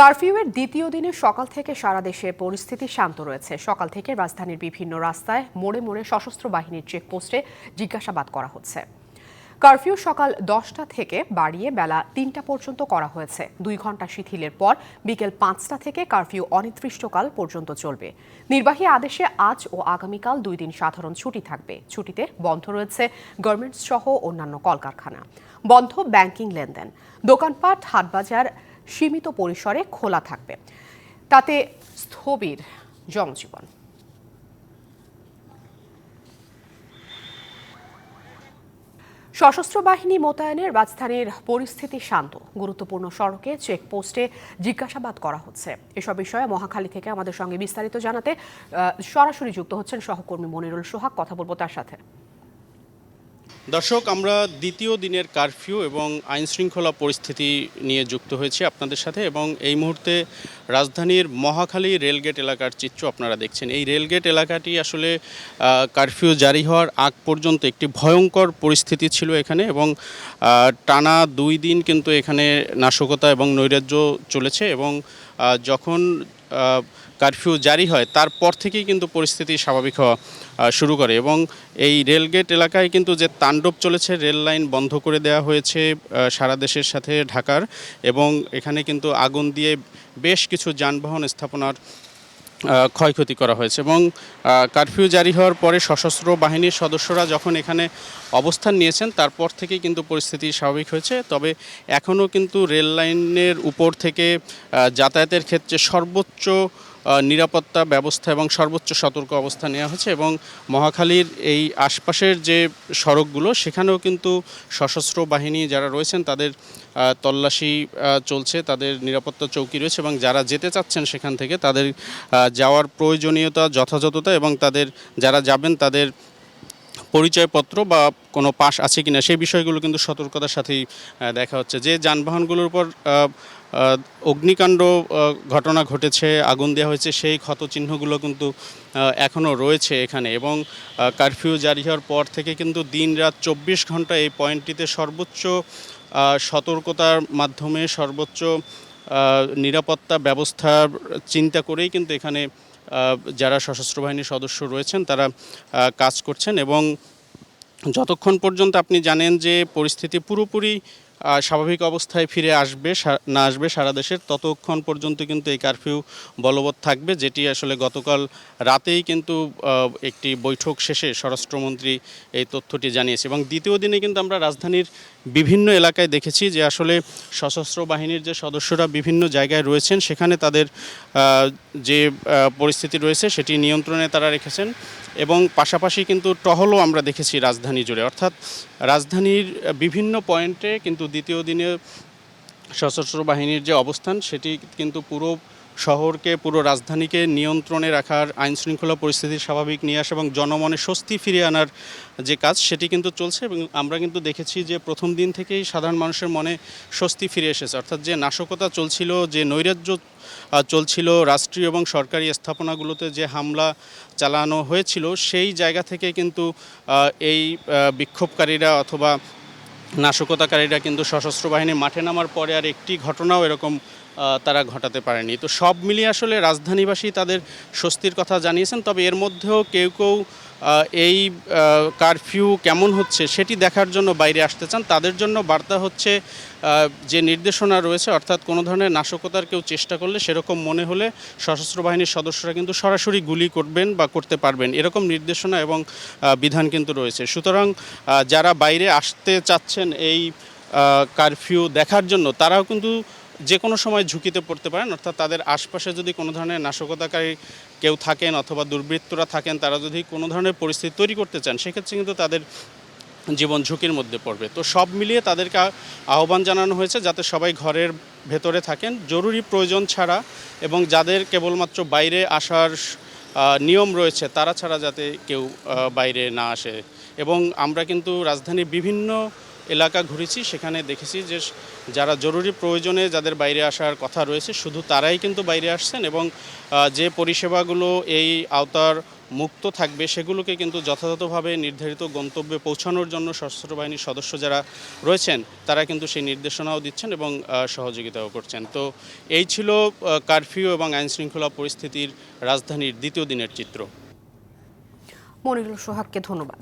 কারফিউয়ের দ্বিতীয় দিনে সকাল থেকে সারা দেশে পরিস্থিতি শান্ত রয়েছে। সকাল থেকে রাজধানীর বিভিন্ন রাস্তায় মোড়ে মোড়ে সশস্ত্র বাহিনীর চেকপোস্টে জিজ্ঞাসাবাদ করা হচ্ছে। কারফিউ সকাল দশটা থেকে বাড়িয়ে বেলা তিনটা পর্যন্ত করা হয়েছে। দুই ঘণ্টা শিথিলের পর বিকেল পাঁচটা থেকে কারফিউ অনির্দিষ্টকাল পর্যন্ত চলবে। নির্বাহী আদেশে আজ ও আগামীকাল দুই দিন সাধারণ ছুটি থাকবে। ছুটিতে বন্ধ রয়েছে গার্মেন্টস সহ অন্যান্য কলকারখানা। বন্ধ ব্যাংকিং লেনদেন। দোকানপাট, হাটবাজার সীমিত পরিসরে খোলা থাকবে। তাতে স্থবির জনজীবন। সশস্ত্র বাহিনী মোতায়েনের রাজধানীর পরিস্থিতি শান্ত। গুরুত্বপূর্ণ সড়কে চেকপোস্টে জিজ্ঞাসাবাদ করা হচ্ছে। এসব বিষয়ে মহাখালী থেকে আমাদের সঙ্গে বিস্তারিত জানাতে সরাসরি যুক্ত হচ্ছেন সহকর্মী মনিরুল সোহাগ। কথা বলব তার সাথে। দর্শক, আমরা দ্বিতীয় দিনের কারফিউ এবং আইন শৃঙ্খলা পরিস্থিতি নিয়ে যুক্ত হয়েছি আপনাদের সাথে এবং এই মুহূর্তে রাজধানীর মহাখালী রেলগেট এলাকার চিত্র আপনারা দেখছেন। এই রেলগেট এলাকাটি আসলে কারফিউ জারি হওয়ার আগ পর্যন্ত একটি ভয়ঙ্কর পরিস্থিতি ছিল এখানে এবং টানা দুই দিন কিন্তু এখানে নাশকতা এবং নৈরাজ্য চলেছে এবং যখন কারফিউ জারি হয়, তারপর থেকেই কিন্তু পরিস্থিতি স্বাভাবিক হওয়া শুরু করে এবং এই রেলগেট এলাকায় কিন্তু যে তাণ্ডব চলেছে, রেল লাইন বন্ধ করে দেওয়া হয়েছে সারা দেশের সাথে ঢাকার এবং এখানে কিন্তু আগুন দিয়ে বেশ কিছু যানবাহন স্থাপনার ক্ষয়ক্ষতি করা হয়েছে এবং কারফিউ জারি হওয়ার পরে সশস্ত্র বাহিনীর সদস্যরা যখন এখানে অবস্থান নিয়েছেন, তারপর থেকে কিন্তু পরিস্থিতি স্বাভাবিক হয়েছে। তবে এখনও কিন্তু রেল লাইনের উপর থেকে যাতায়াতের ক্ষেত্রে সর্বোচ্চ নিরাপত্তা ব্যবস্থা এবং সর্বোচ্চ সতর্ক অবস্থা নেওয়া হয়েছে এবং মহাখালীর এই আশপাশের যে সড়কগুলো, সেখানেও কিন্তু সশস্ত্র বাহিনী যারা রয়েছেন, তাদের তল্লাশি চলছে, তাদের নিরাপত্তা চৌকি রয়েছে এবং যারা যেতে চাচ্ছেন সেখান থেকে তাদের যাওয়ার প্রয়োজনীয়তা, যথাযথতা এবং তাদের, যারা যাবেন তাদের পরিচয়পত্র বা কোনো পাস আছে কিনা, সেই বিষয়গুলো কিন্তু সতর্কতার সাথেই দেখা হচ্ছে। যে যানবাহনগুলোর উপর অগ্নিকাণ্ড ঘটনা ঘটেছে, আগুন দেওয়া হয়েছে, সেই ক্ষত চিহ্নগুলো কিন্তু এখনও রয়েছে এখানে এবং কারফিউ জারি হওয়ার পর থেকে কিন্তু দিন রাত চব্বিশ ঘণ্টা এই পয়েন্টটিতে সর্বোচ্চ সতর্কতার মাধ্যমে সর্বোচ্চ নিরাপত্তা ব্যবস্থার চিন্তা করেই কিন্তু এখানে যারা সশস্ত্র বাহিনীর সদস্য রয়েছেন তারা কাজ করছেন এবং যতক্ষণ পর্যন্ত আপনি জানেন যে পরিস্থিতি পুরোপুরি স্বাভাবিক অবস্থায় ফিরে আসবে না আসবে সারা দেশের, ততক্ষণ পর্যন্ত কিন্তু এই কারফিউ বলবৎ থাকবে, যেটি আসলে গতকাল রাতেই কিন্তু একটি বৈঠক শেষে স্বরাষ্ট্রমন্ত্রী এই তথ্যটি জানিয়েছে। এবং দ্বিতীয় দিনে কিন্তু আমরা রাজধানীর বিভিন্ন এলাকায় দেখেছি যে আসলে সশস্ত্র বাহিনীর যে সদস্যরা বিভিন্ন জায়গায় রয়েছেন, সেখানে তাদের যে পরিস্থিতি রয়েছে, সেটি নিয়ন্ত্রণে তারা রেখেছেন। এবং পাশাপাশি কিন্তু টহলও আমরা দেখেছি রাজধানী জুড়ে। অর্থাৎ রাজধানীর বিভিন্ন পয়েন্টে কিন্তু দ্বিতীয় দিনে সশস্ত্র বাহিনীর যে অবস্থান, সেটি কিন্তু পুরো শহরকে পুরো রাজধানীকে নিয়ন্ত্রণে রাখার আইন শৃঙ্খলা পরিস্থিতি স্বাভাবিক নিয়ে আসা এবং জনমনে স্বস্তি ফিরিয়ে আনার যে কাজ, সেটি কিন্তু চলছে এবং আমরা কিন্তু দেখেছি যে প্রথম দিন থেকেই সাধারণ মানুষের মনে স্বস্তি ফিরে এসেছে। অর্থাৎ যে নাশকতা চলছিল, যে নৈরাজ্য চলছিল রাষ্ট্রীয় এবং সরকারি স্থাপনাগুলোতে যে হামলা চালানো হয়েছিল, সেই জায়গা থেকে কিন্তু এই বিক্ষোভকারীরা অথবা নাশকতাকারীরা কিন্তু সশস্ত্র বাহিনীর মাঠে নামার পরে আর একটি ঘটনাও এরকম তারা ঘটাতে পারেনি। তো সব মিলিয়ে আসলে রাজধানীবাসী তাদের স্বস্তির কথা জানিয়েছেন, তবে এর মধ্যেও কেউ কেউ এই কারফিউ কেমন হচ্ছে সেটি দেখার জন্য বাইরে আসতে চান। তাদের জন্য বার্তা হচ্ছে যে নির্দেশনা রয়েছে, অর্থাৎ কোনো ধরনের নাশকতার কেউ চেষ্টা করলে সেরকম মনে হলে সশস্ত্র বাহিনীর সদস্যরা কিন্তু সরাসরি গুলি করবেন বা করতে পারবেন। এরকম নির্দেশনা এবং বিধান কিন্তু রয়েছে। সুতরাং যারা বাইরে আসতে চাচ্ছেন এই কারফিউ দেখার জন্য, তারাও কিন্তু যে কোনো সময় ঝুঁকিতে পড়তে পারেন, অর্থাৎ তাদের আশপাশে যদি কোনো ধরনের নাশকতাকারী কেউ থাকেন অথবা দুর্বৃত্তরা থাকেন, তারা যদি কোনো ধরনের পরিস্থিতি তৈরি করতে চান, সেক্ষেত্রে কিন্তু তাদের জীবন ঝুঁকির মধ্যে পড়বে। তো সব মিলিয়ে তাদেরকে আহ্বান জানানো হয়েছে যাতে সবাই ঘরের ভেতরে থাকেন। জরুরি প্রয়োজন ছাড়া এবং যাদের কেবলমাত্র বাইরে আসার নিয়ম রয়েছে, তারা ছাড়া যাতে কেউ বাইরে না আসে। এবং আমরা কিন্তু রাজধানীর বিভিন্ন এলাকা ঘুরেছি, সেখানে দেখেছি যে যারা জরুরি প্রয়োজনে যাদের বাইরে আসার কথা রয়েছে, শুধু তারাই কিন্তু বাইরে আসছেন এবং যে পরিষেবাগুলো এই আওতার মুক্ত থাকবে, সেগুলোকে কিন্তু যথাযথভাবে নির্ধারিত গন্তব্যে পৌঁছানোর জন্য সশস্ত্র বাহিনীর সদস্য যারা রয়েছেন, তারা কিন্তু সেই নির্দেশনাও দিচ্ছেন এবং সহযোগিতাও করছেন। তো এই ছিল কারফিউ এবং আইনশৃঙ্খলা পরিস্থিতির রাজধানীর দ্বিতীয় দিনের চিত্র। মনিরুল সোহাগকে ধন্যবাদ।